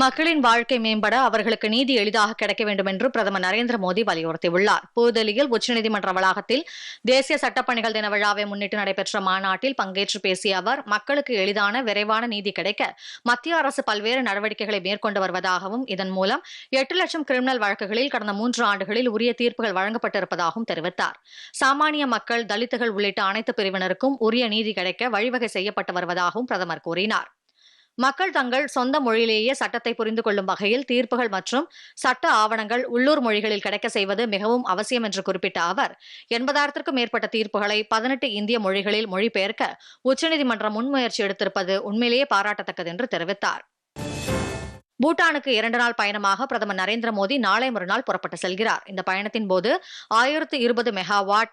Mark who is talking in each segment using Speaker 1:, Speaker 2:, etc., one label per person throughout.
Speaker 1: மக்களின் வாழ்க்கை மேம்பட அவர்களுக்கு நீதி எளிதாக கிடைக்க வேண்டும் என்று பிரதமர் நரேந்திர மோடி வலியுறுத்தியுள்ளார் புதுதில்லியில் உச்சநீதிமன்ற வளாகத்தில் தேசிய சட்டப்பணிகள் தின விழாவை முன்னிட்டு நடைபெற்ற மாநாட்டில் பங்கேற்று பேசிய அவர் மக்களுக்கு எளிதான விரைவான நீதி கிடைக்க மத்திய அரசு பல்வேறு நடவடிக்கைகளை மேற்கொண்டு வருவதாகவும் இதன் மூலம் எட்டு லட்சம் கிரிமினல் வழக்குகளில் கடந்த மூன்று ஆண்டுகளில் உரிய தீர்ப்புகள் வழங்கப்பட்டிருப்பதாகவும் தெரிவித்தார் சாமானிய மக்கள் தலித்துகள் உள்ளிட்ட அனைத்து பிரிவினருக்கும் உரிய நீதி கிடைக்க வழிவகை செய்யப்பட்டு வருவதாகவும் பிரதமர் கூறினார் மக்கள் தங்கள் சொந்த மொழியிலேயே சட்டத்தை புரிந்து கொள்ளும் வகையில் தீர்ப்புகள் மற்றும் சட்ட ஆவணங்கள் உள்ளூர் மொழிகளில் கிடைக்க செய்வது மிகவும் அவசியம் என்று குறிப்பிட்ட அவர் எண்பதாயிரத்திற்கும் மேற்பட்ட தீர்ப்புகளை பதினெட்டு இந்திய மொழிகளில் மொழிபெயர்க்க உச்சநீதிமன்றம் முன்முயற்சி எடுத்திருப்பது உண்மையிலேயே பாராட்டத்தக்கது என்று தெரிவித்தார் பூட்டானுக்கு இரண்டு நாள் பயணமாக பிரதமர் நரேந்திர மோடி நாளை மறுநாள் புறப்பட்டு செல்கிறார் இந்த பயணத்தின் போது ஆயிரத்து இருபது மெகாவாட்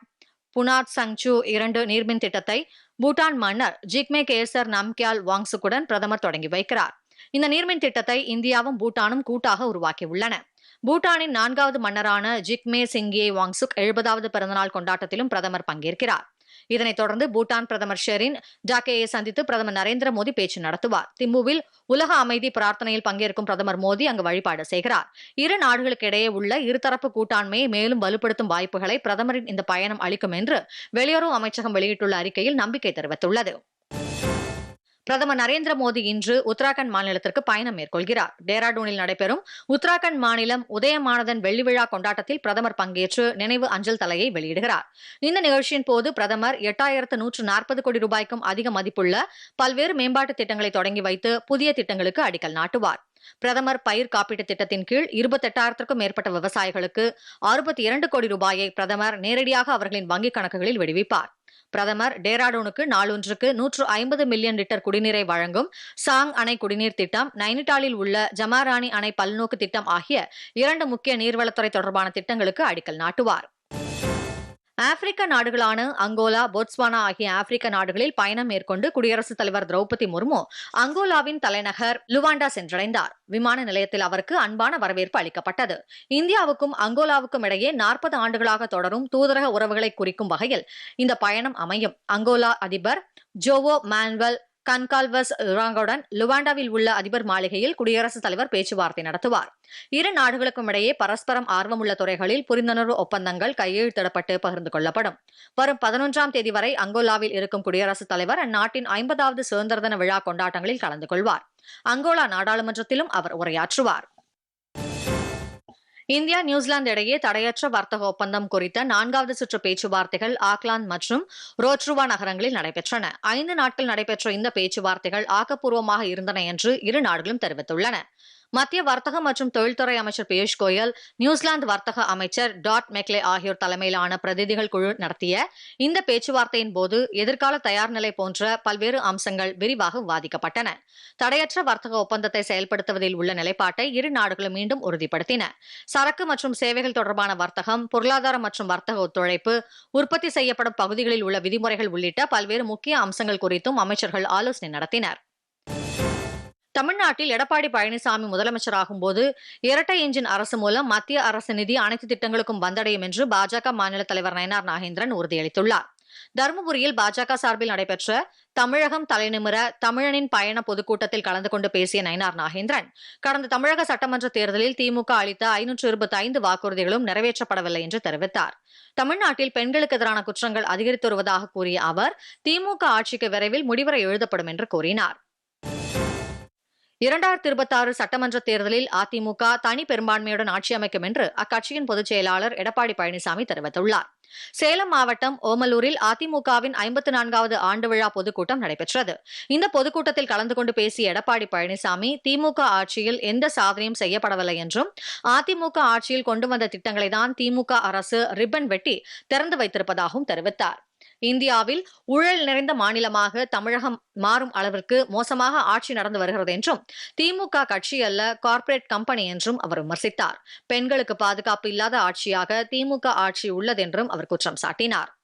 Speaker 1: புனாத் சங்சு இரண்டு நீர்மின் திட்டத்தை பூட்டான் மன்னர் ஜிக்மே கேசர் நம்கியால் வாங்ஸுக்குடன் பிரதமர் தொடங்கி வைக்கிறார் இந்த நீர்மின் திட்டத்தை இந்தியாவும் பூட்டானும் கூட்டாக உருவாக்கியுள்ளன பூட்டானின் நான்காவது மன்னரான ஜிக்மே சிங்கே வாங்சுக் எழுபதாவது பிறந்தநாள் கொண்டாட்டத்திலும் பிரதமர் பங்கேற்கிறார் இதனைத் தொடர்ந்து பூட்டான் பிரதமர் ஷெரின் டாக்கேயை சந்தித்து பிரதமர் நரேந்திர மோடி பேச்சு நடத்துவார் திம்புவில் உலக அமைதி பிரார்த்தனையில் பங்கேற்கும் பிரதமர் மோடி அங்கு வழிபாடு செய்கிறார் இரு நாடுகளுக்கு இடையே உள்ள இருதரப்பு கூட்டாண்மையை மேலும் வலுப்படுத்தும் வாய்ப்புகளை பிரதமரின் இந்த பயணம் அளிக்கும் என்று வெளியுறவு அமைச்சகம் வெளியிட்டுள்ள அறிக்கையில் நம்பிக்கை தெரிவித்துள்ளது பிரதமர் நரேந்திர மோடி இன்று உத்தராகண்ட் மாநிலத்திற்கு பயணம் மேற்கொள்கிறார் டேராடூனில் நடைபெறும் உத்தராகண்ட் மாநிலம் உதயமானதன் வெள்ளி விழா கொண்டாட்டத்தில் பிரதமர் பங்கேற்று நினைவு அஞ்சல் தலையை வெளியிடுகிறார் இந்த நிகழ்ச்சியின் போது பிரதமர் எட்டாயிரத்து நூற்று நாற்பது கோடி ரூபாய்க்கும் அதிக மதிப்புள்ள பல்வேறு மேம்பாட்டு திட்டங்களை தொடங்கி வைத்து புதிய திட்டங்களுக்கு அடிக்கல் நாட்டுவார் பிரதமர் பயிர் காப்பீட்டு திட்டத்தின் கீழ் எட்டாயிரத்திற்கும் மேற்பட்ட விவசாயிகளுக்கு அறுபத்தி இரண்டு கோடி ரூபாயை பிரதமர் நேரடியாக அவர்களின் வங்கிக் கணக்குகளில் விடுவிப்பார் பிரதமர் டேராடூனுக்கு நாளொன்றுக்கு நூற்று ஐம்பது மில்லியன் லிட்டர் குடிநீரை வழங்கும் சாங் அணை குடிநீர் திட்டம் நைனிடாலில் உள்ள ஜமாராணி அணை பல்நோக்கு திட்டம் ஆகிய இரண்டு முக்கிய நீர்வளத்துறை தொடர்பான திட்டங்களுக்கு அடிக்கல் நாட்டுவார் ஆப்பிரிக்க நாடுகளான அங்கோலா போட்ஸ்வானா ஆகிய ஆப்பிரிக்க நாடுகளில் பயணம் மேற்கொண்டு குடியரசுத் தலைவர் திரௌபதி முர்மு அங்கோலாவின் தலைநகர் லுவாண்டா சென்றடைந்தார் விமான நிலையத்தில் அவருக்கு அன்பான வரவேற்பு அளிக்கப்பட்டது இந்தியாவுக்கும் அங்கோலாவுக்கும் இடையே நாற்பது ஆண்டுகளாக தொடரும் தூதரக உறவுகளை குறிக்கும் வகையில் இந்த பயணம் அமையும் அங்கோலா அதிபர் ஜோவோ மான்வெல் கன்கால்வஸ் ராங்கோடன் லுவாண்டாவில் உள்ள அதிபர் மாளிகையில் குடியரசுத் தலைவர் பேச்சுவார்த்தை நடத்துவார் இரு நாடுகளுக்கும் இடையே பரஸ்பரம் ஆர்வமுள்ள துறைகளில் புரிந்துணர்வு ஒப்பந்தங்கள் கையெழுத்திடப்பட்டு பகிர்ந்து கொள்ளப்படும் வரும் பதினொன்றாம் தேதி வரை அங்கோலாவில் இருக்கும் குடியரசுத் தலைவர் அந்நாட்டின் ஐம்பதாவது சுதந்திர தின விழா கொண்டாட்டங்களில் கலந்து கொள்வார் அங்கோலா நாடாளுமன்றத்திலும் அவர் உரையாற்றுவார் இந்தியா நியூசிலாந்து இடையே தடையற்ற வர்த்தக ஒப்பந்தம் குறித்த நான்காவது சுற்று பேச்சுவார்த்தைகள் ஆக்லாந்து மற்றும் ரோட்ருவா நகரங்களில் நடைபெற்றன ஐந்து நாட்கள் நடைபெற்ற இந்த பேச்சுவார்த்தைகள் ஆக்கப்பூர்வமாக இருந்தன என்று இரு நாடுகளும் தெரிவித்துள்ளன மத்திய வர்த்தக மற்றும் தொழில்துறை அமைச்சர் பியூஷ் கோயல் நியூசிலாந்து வர்த்தக அமைச்சர் டாட் மெக்லே ஆகியோர் தலைமையிலான பிரதிநிதிகள் குழு நடத்திய இந்த பேச்சுவார்த்தையின் போது எதிர்கால தயார் நிலை போன்ற பல்வேறு அம்சங்கள் விரிவாக விவாதிக்கப்பட்டன தடையற்ற வர்த்தக ஒப்பந்தத்தை செயல்படுத்துவதில் உள்ள நிலைப்பாட்டை இரு நாடுகளும் மீண்டும் உறுதிப்படுத்தின சரக்கு மற்றும் சேவைகள் தொடர்பான வர்த்தகம் பொருளாதாரம் மற்றும் வர்த்தக ஒத்துழைப்பு உற்பத்தி செய்யப்படும் பகுதிகளில் உள்ள விதிமுறைகள் உள்ளிட்ட பல்வேறு முக்கிய அம்சங்கள் குறித்தும் அமைச்சர்கள் ஆலோசனை நடத்தினர் தமிழ்நாட்டில் எடப்பாடி பழனிசாமி முதலமைச்சராகும் போது இரட்டை இன்ஜின் அரசு மூலம் மத்திய அரசு நிதி அனைத்து திட்டங்களுக்கும் வந்தடையும் என்று பாஜக மாநில தலைவர் நயனார் நாகேந்திரன் உறுதியளித்துள்ளார் தருமபுரியில் பாஜக சார்பில் நடைபெற்ற தமிழகம் தலைநிமிர தமிழனின் பயண பொதுக்கூட்டத்தில் கலந்து கொண்டு பேசிய நயனார் நாகேந்திரன் கடந்த தமிழக சட்டமன்ற தேர்தலில் திமுக அளித்த ஐநூற்று இருபத்தி ஐந்து வாக்குறுதிகளும் நிறைவேற்றப்படவில்லை என்று தெரிவித்தார் தமிழ்நாட்டில் பெண்களுக்கு எதிரான குற்றங்கள் அதிகரித்து வருவதாக கூறிய அவர் திமுக ஆட்சிக்கு விரைவில் முடிவுரை எழுதப்படும் என்று கூறினார் இரண்டாயிரத்தி இருபத்தி ஆறு சட்டமன்ற தேர்தலில் அதிமுக தனி பெரும்பான்மையுடன் ஆட்சி அமைக்கும் என்று அக்கட்சியின் பொதுச் செயலாளர் எடப்பாடி பழனிசாமி தெரிவித்துள்ளார் சேலம் மாவட்டம் ஓமலூரில் அதிமுகவின் ஐம்பத்தி நான்காவது ஆண்டு விழா பொதுக்கூட்டம் நடைபெற்றது இந்த பொதுக்கூட்டத்தில் கலந்து கொண்டு பேசிய எடப்பாடி பழனிசாமி திமுக ஆட்சியில் எந்த சாதனையும் செய்யப்படவில்லை என்றும் அதிமுக ஆட்சியில் கொண்டு வந்த திட்டங்களை தான் திமுக அரசு ரிப்பன் வெட்டி திறந்து வைத்திருப்பதாகவும் தெரிவித்தார் இந்தியாவில் ஊழல் நிறைந்த மாநிலமாக தமிழகம் மாறும் அளவிற்கு மோசமாக ஆட்சி நடந்து வருகிறது என்றும் திமுக கட்சி அல்ல கார்ப்பரேட் கம்பெனி என்றும் அவர் விமர்சித்தார் பெண்களுக்கு பாதுகாப்பு இல்லாத ஆட்சியாக திமுக ஆட்சி உள்ளதென்றும் அவர் குற்றம் சாட்டினார்